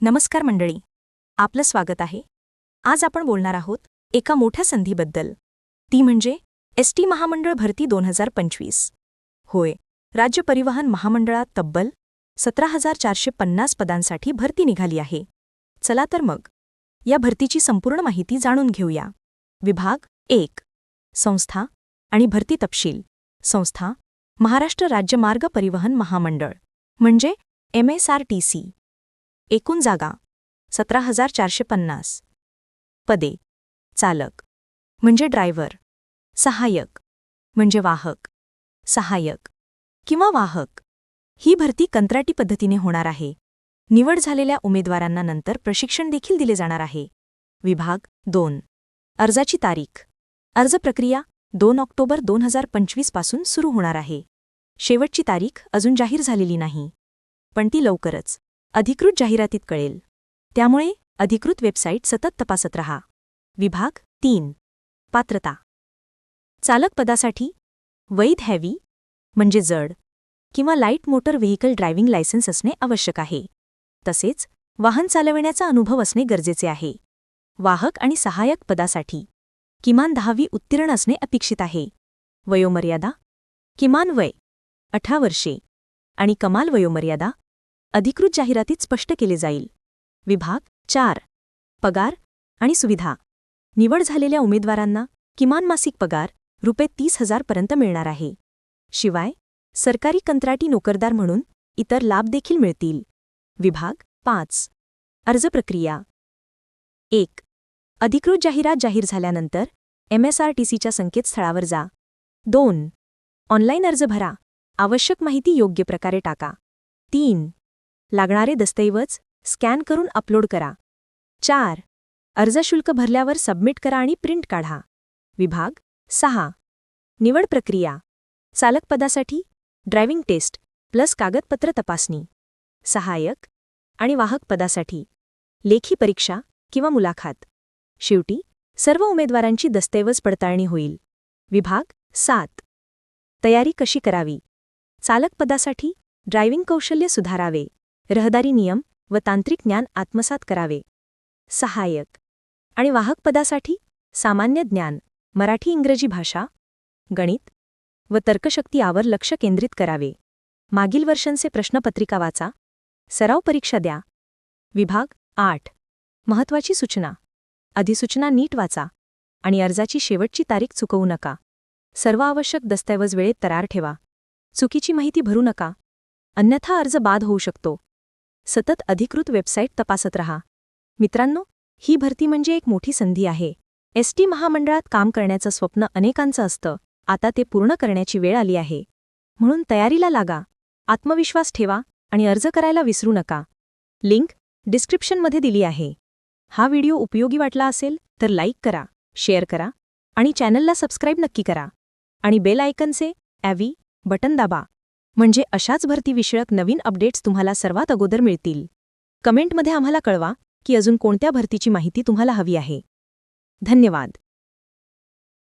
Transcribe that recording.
नमस्कार मंडळी. आपलं स्वागत आहे. आज आपण बोलणार आहोत एका मोठ्या संधीबद्दल. ती म्हणजे एस टी महामंडळ भरती दोन हजार पंचवीस. होय राज्य परिवहन महामंडळात तब्बल सतरा हजार चारशे पन्नास पदांसाठी भरती निघाली आहे. चला तर मग या भरतीची संपूर्ण माहिती जाणून घेऊया. विभाग एक संस्था आणि भरती तपशील. संस्था महाराष्ट्र राज्य मार्ग परिवहन महामंडळ म्हणजे M S R T C. एकूण जागा सतरा हजार चारशे पन्नास. पदे. चालक. म्हणजे ड्रायव्हर. सहाय्यक. म्हणजे वाहक. सहाय्यक. किंवा वाहक. ही भरती कंत्राटी पद्धतीने होणार आहे. निवड झालेल्या उमेदवारांना नंतर प्रशिक्षण देखील दिले जाणार आहे. विभाग दोन. अर्जाची तारीख. अर्ज प्रक्रिया दोन ऑक्टोबर दोन हजार पंचवीसपासून सुरू होणार आहे. शेवटची तारीख अजून जाहीर झालेली नाही. पण ती लवकरच. अधिकृत जाहिरातीत कळेल. त्यामुळे अधिकृत वेबसाईट सतत तपासत रहा. विभाग तीन. पात्रता. चालक पदासाठी वैध हॅवी म्हणजे जड किंवा light motor vehicle driving licence असणे आवश्यक आहे. तसेच वाहन चालविण्याचा अनुभव असणे गरजेचे आहे. वाहक आणि सहाय्यक पदासाठी किमान दहावी उत्तीर्ण असणे अपेक्षित आहे. वयोमर्यादा किमान वय अठरा वर्षे आणि कमाल वयोमर्यादा अधिकृत जाहिरातीत स्पष्ट केले जाईल. विभाग चार. पगार आणि सुविधा. निवड झालेल्या उमेदवारांना किमान मासिक पगार रुपये तीस हजारपर्यंत मिळणार आहे. शिवाय सरकारी कंत्राटी नोकरदार म्हणून इतर लाभ देखील मिळतील. विभाग पाच. अर्ज प्रक्रिया. एक. अधिकृत जाहिरात जाहीर झाल्यानंतर एमएसआरटीसीच्या संकेतस्थळावर जा. दोन. ऑनलाईन अर्ज भरा. आवश्यक माहिती योग्य प्रकारे टाका. तीन. लागणारे दस्तऐवज स्कॅन करून अपलोड करा. चार. अर्ज शुल्क भरल्यावर सबमिट करा आणि प्रिंट काढा. विभाग सहा. निवड प्रक्रिया. चालकपदासाठी ड्रायव्हिंग टेस्ट प्लस कागदपत्र तपासणी. सहाय्यक आणि वाहक पदासाठी लेखी परीक्षा किंवा मुलाखत. शेवटी सर्व उमेदवारांची दस्तऐवज पडताळणी होईल. विभाग सात. तयारी कशी करावी? चालकपदासाठी ड्रायव्हिंग कौशल्य सुधारावे. रहदारी नियम व तांत्रिक ज्ञान आत्मसात करावे. सहाय्यक. आणि वाहक पदासाठी सामान्य ज्ञान मराठी इंग्रजी भाषा गणित व तर्कशक्ती यावर लक्ष केंद्रित करावे. मागील वर्षांचे प्रश्नपत्रिका वाचा. सराव परीक्षा द्या. विभाग आठ. महत्वाची सूचना. अधिसूचना नीट वाचा. आणि अर्जाची शेवटची तारीख चुकवू नका. सर्व आवश्यक दस्तऐवज वेळेत तरार ठेवा. चुकीची माहिती भरू नका. अन्यथा अर्ज बाद होऊ शकतो. सतत अधिकृत वेबसाईट तपासत रहा. मित्रांनो ही भरती म्हणजे एक मोठी संधी आहे. एस टी महामंडळात काम करण्याचं स्वप्न अनेकांचं असतं. आता ते पूर्ण करण्याची वेळ आली आहे. म्हणून तयारीला लागा. आत्मविश्वास ठेवा आणि अर्ज करायला विसरू नका. लिंक डिस्क्रिप्शनमध्ये दिली आहे. हा व्हिडिओ उपयोगी वाटला असेल तर लाईक करा शेअर करा आणि चॅनलला सबस्क्राईब नक्की करा. आणि बेल आयकनचे ॲव्ही बटन दाबा. म्हणजे अशाच भरतीविषयक नवीन अपडेट्स तुम्हाला सर्वात अगोदर मिळतील. कमेंटमध्ये आम्हाला कळवा की अजून कोणत्या भरतीची माहिती तुम्हाला हवी आहे. धन्यवाद.